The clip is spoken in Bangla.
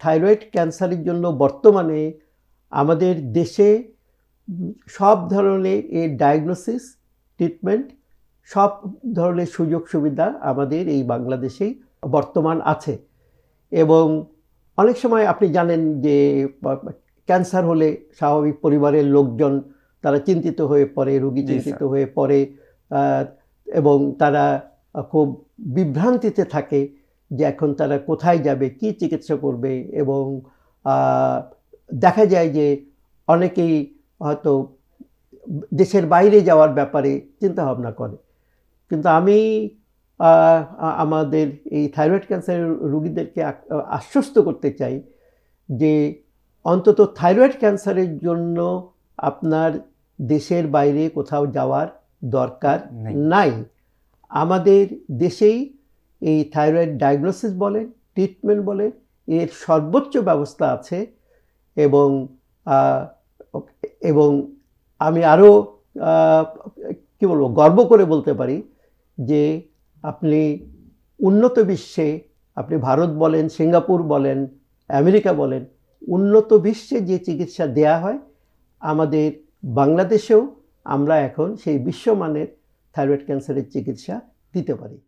থাইরয়েড ক্যান্সারের জন্য বর্তমানে আমাদের দেশে সব ধরনের এর ডায়াগনোসিস ট্রিটমেন্ট সব ধরনের সুযোগ সুবিধা আমাদের এই বাংলাদেশেই বর্তমান আছে। এবং অনেক সময় আপনি জানেন যে ক্যান্সার হলে স্বাভাবিক পরিবারের লোকজন তারা চিন্তিত হয়ে পড়ে রোগী চিন্তিত হয়ে পড়ে এবং তারা খুব বিভ্রান্তিতে থাকে। যে এখন তারা কোথায় যাবে কি চিকিৎসা করবে এবং দেখা যায় যে অনেকেই হয়তো দেশের বাইরে যাওয়ার ব্যাপারে চিন্তা ভাবনা করে। কিন্তু আমি আমাদের এই থাইরয়েড ক্যান্সারের রোগীদেরকে আশ্বস্ত করতে চাই যে অন্তত থাইরয়েড ক্যান্সারের জন্য আপনার দেশের বাইরে কোথাও যাওয়ার দরকার নাই। আমাদের দেশেই এই থাইরয়েড ডায়াগনোসিস বলেন ট্রিটমেন্ট বলেন, এর সর্বোচ্চ ব্যবস্থা আছে এবং এবং আমি আরও কি বলব, গর্ব করে বলতে পারি যে আপনি উন্নত বিশ্বে, আপনি ভারত বলেন, সিঙ্গাপুর বলেন, আমেরিকা বলেন, উন্নত বিশ্বে যে চিকিৎসা দেয়া হয়, আমাদের বাংলাদেশেও আমরা এখন সেই বিশ্বমানের থাইরয়েড ক্যান্সারের চিকিৎসা দিতে পারি।